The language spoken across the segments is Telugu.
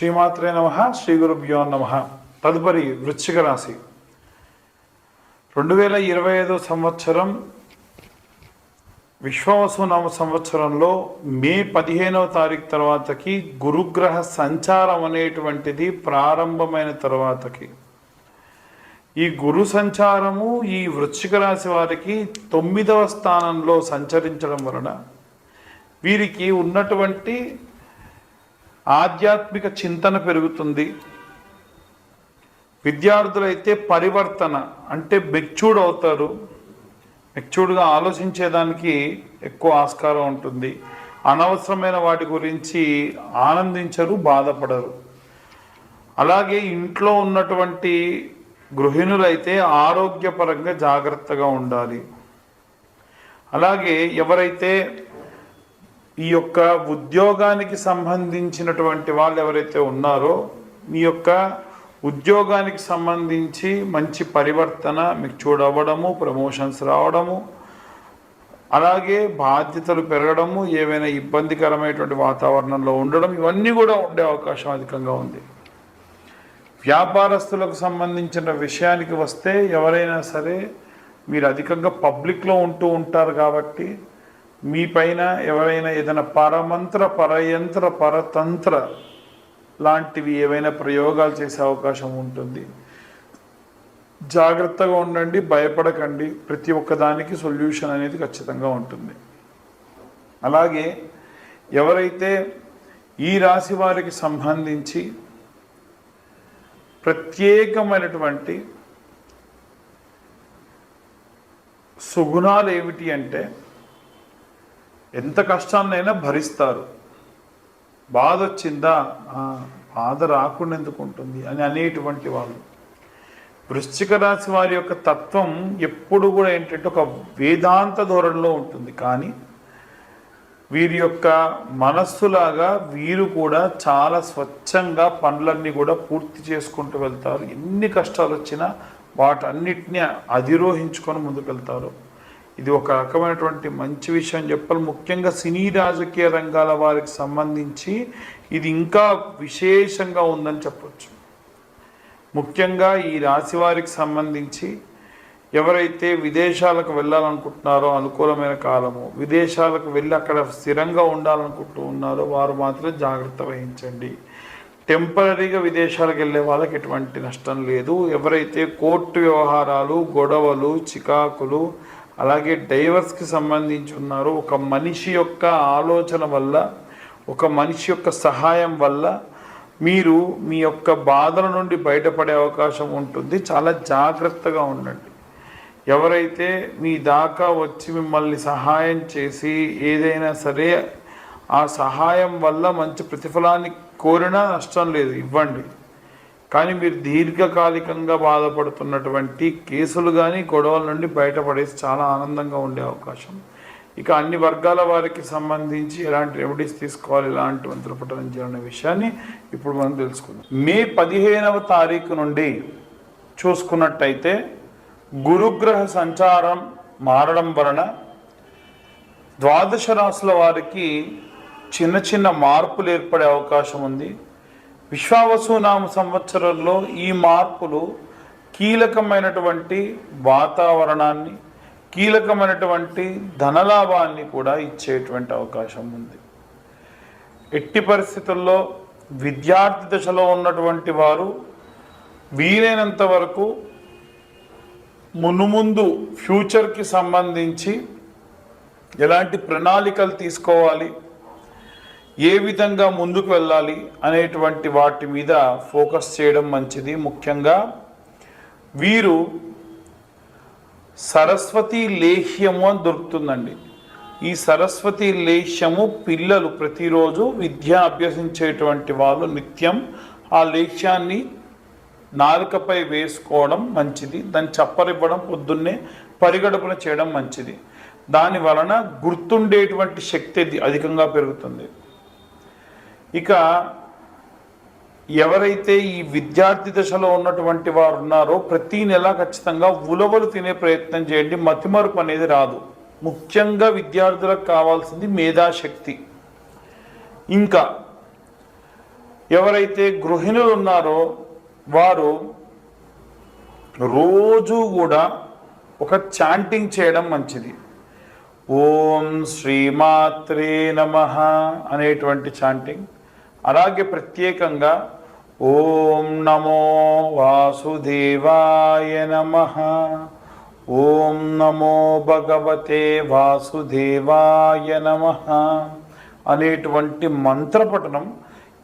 శ్రీమాత్రే నమ శ్రీ గురుభ్యో నమ. తదుపరి వృశ్చిక రాశి. రెండు వేల ఇరవై ఐదో సంవత్సరం విశ్వవసునామ సంవత్సరంలో మే పదిహేనవ తారీఖు తర్వాతకి గురుగ్రహ సంచారం అనేటువంటిది ప్రారంభమైన తర్వాతకి. ఈ గురు సంచారము ఈ వృశ్చిక రాశి వారికి తొమ్మిదవ స్థానంలో సంచరించడం వలన వీరికి ఉన్నటువంటి ఆధ్యాత్మిక చింతన పెరుగుతుంది. విద్యార్థులైతే పరివర్తన అంటే మెచ్యూర్డ్ అవుతారు మెచ్యూర్డ్గా ఆలోచించేదానికి ఎక్కువ ఆస్కారం ఉంటుంది. అనవసరమైన వాటి గురించి ఆనందించరు బాధపడరు. అలాగే ఇంట్లో ఉన్నటువంటి గృహిణులైతే ఆరోగ్యపరంగా జాగ్రత్తగా ఉండాలి. అలాగే ఎవరైతే ఈ యొక్క ఉద్యోగానికి సంబంధించినటువంటి వాళ్ళు ఎవరైతే ఉన్నారో మీ యొక్క ఉద్యోగానికి సంబంధించి మంచి పరివర్తన మీకు చూడవడము ప్రమోషన్స్ రావడము అలాగే బాధ్యతలు పెరగడము ఏవైనా ఇబ్బందికరమైనటువంటి వాతావరణంలో ఉండడం ఇవన్నీ కూడా ఉండే అవకాశం అధికంగా ఉంది. వ్యాపారస్తులకు సంబంధించిన విషయానికి వస్తే ఎవరైనా సరే మీరు అధికంగా పబ్లిక్లో ఉంటూ ఉంటారు కాబట్టి మీ పైన ఎవరైనా ఏదైనా పరమంత్ర పరయంత్ర పరతంత్ర లాంటివి ఏవైనా ప్రయోగాలు చేసే అవకాశం ఉంటుంది. జాగ్రత్తగా ఉండండి భయపడకండి. ప్రతి ఒక్కదానికి సొల్యూషన్ అనేది ఖచ్చితంగా ఉంటుంది. అలాగే ఎవరైతే ఈ రాశి వారికి సంబంధించి ప్రత్యేకమైనటువంటి సుగుణాలు ఏమిటి అంటే ఎంత కష్టాన్నైనా భరిస్తారు. బాధ వచ్చిందా బాధ రాకుండా ఎందుకు ఉంటుంది అని అనేటువంటి వాళ్ళు. వృశ్చిక రాశి వారి యొక్క తత్వం ఎప్పుడు కూడా ఏంటంటే ఒక వేదాంత ధోరణిలో ఉంటుంది. కానీ వీరి యొక్క మనస్సులాగా వీరు కూడా చాలా స్వచ్ఛంగా పనులన్నీ కూడా పూర్తి చేసుకుంటూ వెళ్తారు. ఎన్ని కష్టాలు వచ్చినా వాటన్నిటిని అధిరోహించుకొని ముందుకు వెళ్తారు ఇది ఒక రకమైనటువంటి మంచి విషయం చెప్పాలి. ముఖ్యంగా సినీ రాజకీయ రంగాల వారికి సంబంధించి ఇది ఇంకా విశేషంగా ఉందని చెప్పచ్చు. ముఖ్యంగా ఈ రాశి వారికి సంబంధించి ఎవరైతే విదేశాలకు వెళ్ళాలనుకుంటున్నారో అనుకూలమైన కాలము విదేశాలకు వెళ్ళి అక్కడ స్థిరంగా ఉండాలనుకుంటూ ఉన్నారో వారు మాత్రం జాగ్రత్త వహించండి. టెంపరీగా విదేశాలకు వెళ్ళే వాళ్ళకి ఎటువంటి నష్టం లేదు. ఎవరైతే కోర్టు వ్యవహారాలు గొడవలు చికాకులు అలాగే డైవర్స్కి సంబంధించి ఉన్నారో. ఒక మనిషి యొక్క ఆలోచన వల్ల ఒక మనిషి యొక్క సహాయం వల్ల మీరు మీ యొక్క బాధల నుండి బయటపడే అవకాశం ఉంటుంది. చాలా జాగ్రత్తగా ఉండండి. ఎవరైతే మీ దాకా వచ్చి మిమ్మల్ని సహాయం చేసి ఏదైనా సరే ఆ సహాయం వల్ల మంచి ప్రతిఫలాన్ని కోరినా నష్టం లేదు. ఇవ్వండి. కానీ మీరు దీర్ఘకాలికంగా బాధపడుతున్నటువంటి కేసులు కానీ గొడవల నుండి బయటపడేసి చాలా ఆనందంగా ఉండే అవకాశం. ఇక అన్ని వర్గాల వారికి సంబంధించి ఎలాంటి రెమెడీస్ తీసుకోవాలి ఎలాంటి మంత్ర పఠనం విషయాన్ని ఇప్పుడు మనం తెలుసుకుందాం. మే పదిహేనవ తారీఖు నుండి చూసుకున్నట్టయితే గురుగ్రహ సంచారం మారడం వలన ద్వాదశ రాశుల వారికి చిన్న చిన్న మార్పులు ఏర్పడే అవకాశం ఉంది. విశ్వావసునామ సంవత్సరంలో ఈ మార్పులు కీలకమైనటువంటి వాతావరణాన్ని కీలకమైనటువంటి ధనలాభాన్ని కూడా ఇచ్చేటువంటి అవకాశం ఉంది. ఎట్టి పరిస్థితుల్లో విద్యార్థి దశలో ఉన్నటువంటి వారు వీలైనంత వరకు మునుముందు ఫ్యూచర్కి సంబంధించి ఎలాంటి ప్రణాళికలు తీసుకోవాలి ఏ విధంగా ముందుకు వెళ్ళాలి అనేటువంటి వాటి మీద ఫోకస్ చేయడం మంచిది. ముఖ్యంగా వీరు సరస్వతి లేహ్యము అని దొరుకుతుందండి. ఈ సరస్వతి లేహ్యము పిల్లలు ప్రతిరోజు విద్య అభ్యసించేటువంటి వాళ్ళు నిత్యం ఆ లేహ్యాన్ని నాలుకపై వేసుకోవడం మంచిది. దాన్ని చప్పరివ్వడం పొద్దున్నే పరిగడుపున చేయడం మంచిది. దాని వలన గుర్తుండేటువంటి శక్తి అధికంగా పెరుగుతుంది. ఇక ఎవరైతే ఈ విద్యార్థి దశలో ఉన్నటువంటి వారు ఉన్నారో ప్రతి నెల ఖచ్చితంగా ఉలవలు తినే ప్రయత్నం చేయండి. మతిమరుపు అనేది రాదు. ముఖ్యంగా విద్యార్థులకు కావాల్సింది మేధాశక్తి. ఇంకా ఎవరైతే గృహిణులు ఉన్నారో వారు రోజు కూడా ఒక చాంటింగ్ చేయడం మంచిది. ఓం శ్రీమాత్రే నమ అనేటువంటి చాంటింగ్. అలాగే ప్రత్యేకంగా ఓం నమో వాసుదేవాయ నమ. ఓం నమో భగవతే వాసుదేవాయ నమ. అనేటువంటి మంత్రపఠనం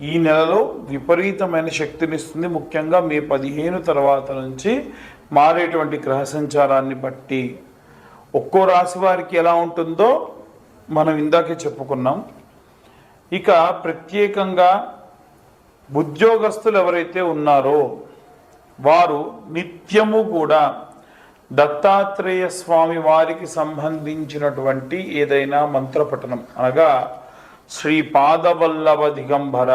ఈ నెలలో విపరీతమైన శక్తినిస్తుంది ముఖ్యంగా మే పదిహేను తర్వాత నుంచి మారేటువంటి గ్రహ సంచారాన్ని బట్టి ఒక్కో రాశి వారికి ఎలా ఉంటుందో మనం ఇందాకే చెప్పుకున్నాం. ఇక ప్రత్యేకంగా ఉద్యోగస్తులు ఎవరైతే ఉన్నారో వారు నిత్యము కూడా దత్తాత్రేయ స్వామి వారికి సంబంధించినటువంటి ఏదైనా మంత్రపఠనం అనగా శ్రీ పాదవల్లభ దిగంబర.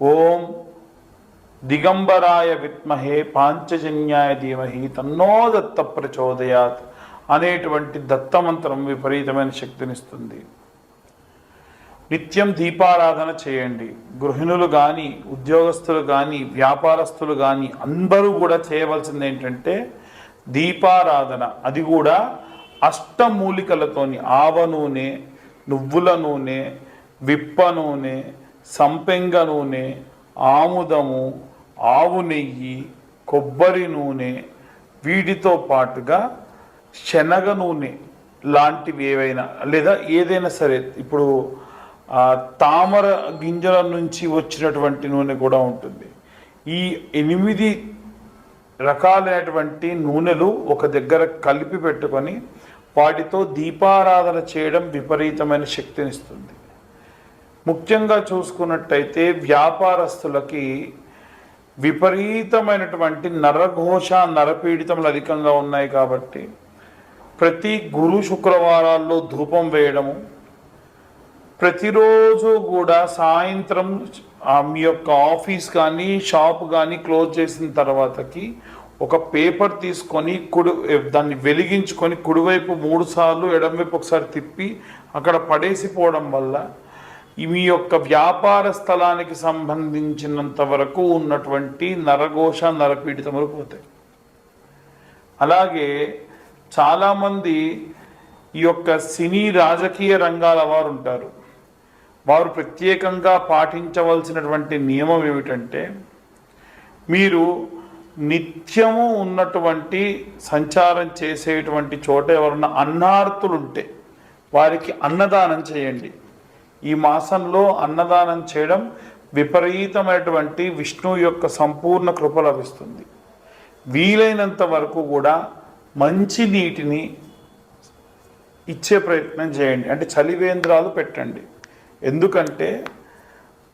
ఓం దిగంబరాయ విత్మహే పాంచజన్యాయ ధీమహి తన్నో దత్త ప్రచోదయాత్ అనేటువంటి దత్తమంత్రం విపరీతమైన శక్తినిస్తుంది. నిత్యం దీపారాధన చేయండి. గృహిణులు కానీ ఉద్యోగస్తులు కానీ వ్యాపారస్తులు కానీ అందరూ కూడా చేయవలసింది ఏంటంటే దీపారాధన. అది కూడా అష్టమూలికలతోని ఆవ నూనె నువ్వుల నూనె విప్ప నూనె సంపెంగ నూనె ఆముదము ఆవు నెయ్యి కొబ్బరి నూనె వీటితో పాటుగా శనగ నూనె లాంటివి ఏవైనా లేదా ఏదైనా సరే. ఇప్పుడు తామర గింజల నుంచి వచ్చినటువంటి నూనె కూడా ఉంటుంది. ఈ ఎనిమిది రకాలైనటువంటి నూనెలు ఒక దగ్గర కలిపి పెట్టుకొని వాటితో దీపారాధన చేయడం విపరీతమైన శక్తినిస్తుంది. ముఖ్యంగా చూసుకున్నట్టయితే వ్యాపారస్తులకి విపరీతమైనటువంటి నరఘోష నరపీడితములు అధికంగా ఉన్నాయి కాబట్టి ప్రతి గురు శుక్రవారాల్లో ధూపం వేయడము ప్రతిరోజు కూడా సాయంత్రం మీ యొక్క ఆఫీస్ కానీ షాప్ కానీ క్లోజ్ చేసిన తర్వాతకి ఒక పేపర్ తీసుకొని కుడి దాన్ని వెలిగించుకొని కుడివైపు మూడు సార్లు ఎడమవైపు ఒకసారి తిప్పి అక్కడ పడేసిపోవడం వల్ల ఈ మీ యొక్క వ్యాపార స్థలానికి సంబంధించినంత వరకు ఉన్నటువంటి నరఘోష నరపీడితములు పోతాయి. అలాగే చాలామంది ఈ యొక్క సినీ రాజకీయ రంగాల వారు ఉంటారు. వారు ప్రత్యేకంగా పాటించవలసినటువంటి నియమం ఏమిటంటే మీరు నిత్యము ఉన్నటువంటి సంచారం చేసేటువంటి చోట ఎవరన్నా అన్నార్తులు ఉంటే వారికి అన్నదానం చేయండి. ఈ మాసంలో అన్నదానం చేయడం విపరీతమైనటువంటి విష్ణువు యొక్క సంపూర్ణ కృప లభిస్తుంది. వీలైనంత వరకు కూడా మంచి నీటిని ఇచ్చే ప్రయత్నం చేయండి. అంటే చలివేంద్రాలు పెట్టండి. ఎందుకంటే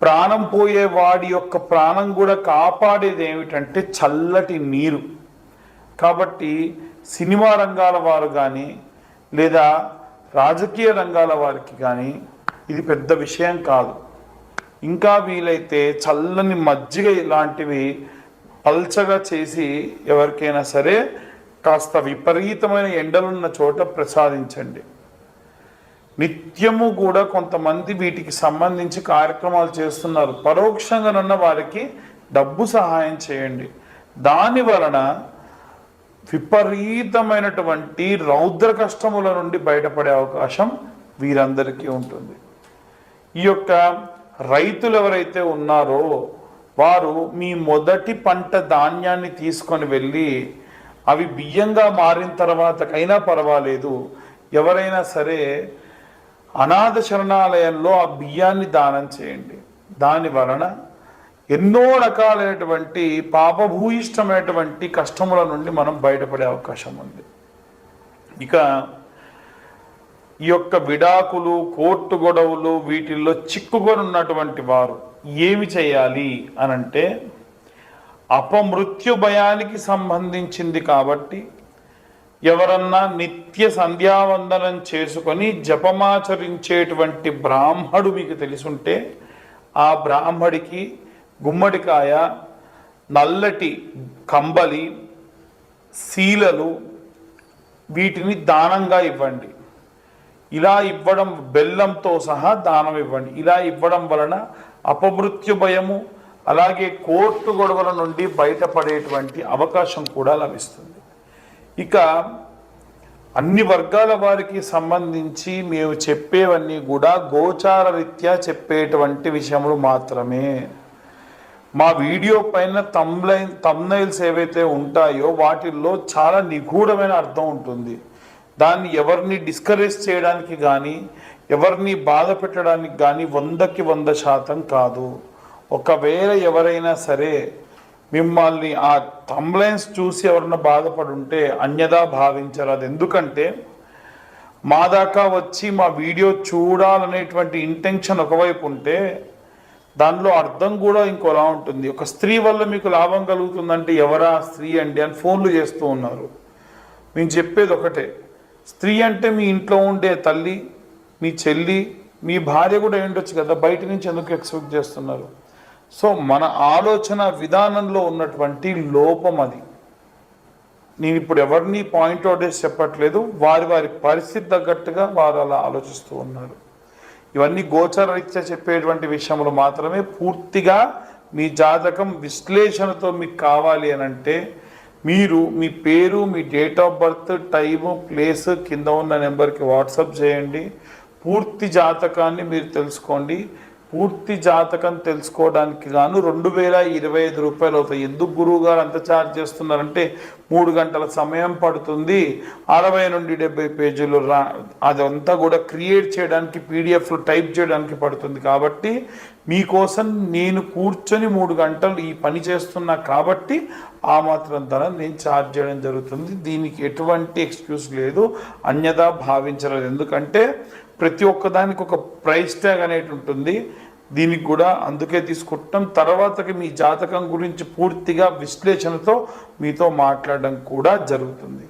ప్రాణం పోయే వాడి యొక్క ప్రాణం కూడా కాపాడేది ఏమిటంటే చల్లటి నీరు. కాబట్టి సినిమా రంగాల వారు కానీ లేదా రాజకీయ రంగాల వారికి కానీ ఇది పెద్ద విషయం కాదు. ఇంకా వీలైతే చల్లని మజ్జిగ ఇలాంటివి పల్చగా చేసి ఎవరికైనా సరే కాస్త విపరీతమైన ఎండలున్న చోట ప్రసాదించండి. నిత్యము కూడా కొంతమంది వీటికి సంబంధించి కార్యక్రమాలు చేస్తున్నారు. పరోక్షంగానున్న వారికి డబ్బు సహాయం చేయండి. దాని వలన విపరీతమైనటువంటి రౌద్ర కష్టముల నుండి బయటపడే అవకాశం వీరందరికీ ఉంటుంది. ఈ యొక్క రైతులు ఎవరైతే ఉన్నారో వారు మీ మొదటి పంట ధాన్యాన్ని తీసుకొని వెళ్ళి అవి బియ్యంగా మారిన తర్వాతకైనా పర్వాలేదు. ఎవరైనా సరే అనాథ శరణాలయంలో ఆ బియ్యాన్ని దానం చేయండి. దాని వలన ఎన్నో రకాలైనటువంటి పాపభూయిష్టమైనటువంటి కష్టముల నుండి మనం బయటపడే అవకాశం ఉంది. ఇక ఈ యొక్క విడాకులు కోర్టు గొడవలు వీటిల్లో చిక్కుకొని ఉన్నటువంటి వారు ఏమి చేయాలి అనంటే అపమృత్యు భయానికి సంబంధించింది కాబట్టి ఎవరన్నా నిత్య సంధ్యావందనం చేసుకొని జపమాచరించేటువంటి బ్రాహ్మడు మీకు తెలుసుంటే ఆ బ్రాహ్మడికి గుమ్మడికాయ నల్లటి కంబలి శీలలు వీటిని దానంగా ఇవ్వండి. ఇలా ఇవ్వడం బెల్లంతో సహా దానం ఇవ్వండి. ఇలా ఇవ్వడం వలన అపమృత్యు భయము అలాగే కోర్టు గొడవల నుండి బయటపడేటువంటి అవకాశం కూడా లభిస్తుంది. ఇక అన్ని వర్గాల వారికి సంబంధించి మేము చెప్పేవన్నీ కూడా గోచార రీత్యా చెప్పేటువంటి విషయములు మాత్రమే. మా వీడియో పైన తమ్లైన్ తమ్నైల్స్ ఏవైతే ఉంటాయో వాటిల్లో చాలా నిగూఢమైన అర్థం ఉంటుంది. దాన్ని ఎవరిని డిస్కరేజ్ చేయడానికి కానీ ఎవరిని బాధ పెట్టడానికి కానీ వందకి వంద శాతం కాదు. ఒకవేళ ఎవరైనా సరే మిమ్మల్ని ఆ తంబ్లెన్స్ చూసి ఎవరన్నా బాధపడి ఉంటే అన్యదా భావించరు. అది ఎందుకంటే మా దాకా వచ్చి మా వీడియో చూడాలనేటువంటి ఇంటెన్షన్ ఒకవైపు ఉంటే దానిలో అర్థం కూడా ఇంకోలా ఉంటుంది. ఒక స్త్రీ వల్ల మీకు లాభం కలుగుతుందంటే ఎవరా స్త్రీ అండి అని ఫోన్లు చేస్తూ ఉన్నారు. మేము చెప్పేది ఒకటే స్త్రీ అంటే మీ ఇంట్లో ఉండే తల్లి మీ చెల్లి మీ భార్య కూడా ఏంటొచ్చు కదా బయట నుంచి ఎందుకు ఎక్స్పెక్ట్ చేస్తున్నారు? సో మన ఆలోచన విధానంలో ఉన్నటువంటి లోపం అది. నేను ఇప్పుడు ఎవరిని పాయింట్ అవుట్ చేసి చెప్పట్లేదు వారి వారి పరిస్థితి తగ్గట్టుగా వారు అలా ఆలోచిస్తూ ఉన్నారు. ఇవన్నీ గోచరరీత్యా చెప్పేటువంటి విషయంలో మాత్రమే పూర్తిగా మీ జాతకం విశ్లేషణతో మీకు కావాలి అని అంటే మీరు మీ పేరు మీ date of birth time place కింద ఉన్న నెంబర్కి వాట్సాప్ చేయండి. పూర్తి జాతకాన్ని మీరు తెలుసుకోండి. పూర్తి జాతకం తెలుసుకోవడానికి గాను రెండు వేల ఇరవై ఐదు రూపాయలు అవుతాయి ఎందుకు గురువు గారు అంత ఛార్జ్ చేస్తున్నారంటే మూడు గంటల సమయం పడుతుంది. అరవై నుండి డెబ్బై పేజీలు రా అదంతా కూడా క్రియేట్ చేయడానికి పీడిఎఫ్లో టైప్ చేయడానికి పడుతుంది కాబట్టి మీకోసం నేను కూర్చొని మూడు గంటలు ఈ పని చేస్తున్నా కాబట్టి ఆ మాత్రం ధర నేను ఛార్జ్ చేయడం జరుగుతుంది. దీనికి ఎటువంటి ఎక్స్క్యూజ్ లేదు. అన్యదా భావించలేదు. ఎందుకంటే ప్రతి ఒక్కదానికి ఒక ప్రైస్ ట్యాగ్ అనేది ఉంటుంది. దీనికి కూడా అందుకే తీసుకుంటాం తర్వాతకి మీ జాతకం గురించి పూర్తిగా విశ్లేషణతో మీతో మాట్లాడడం కూడా జరుగుతుంది.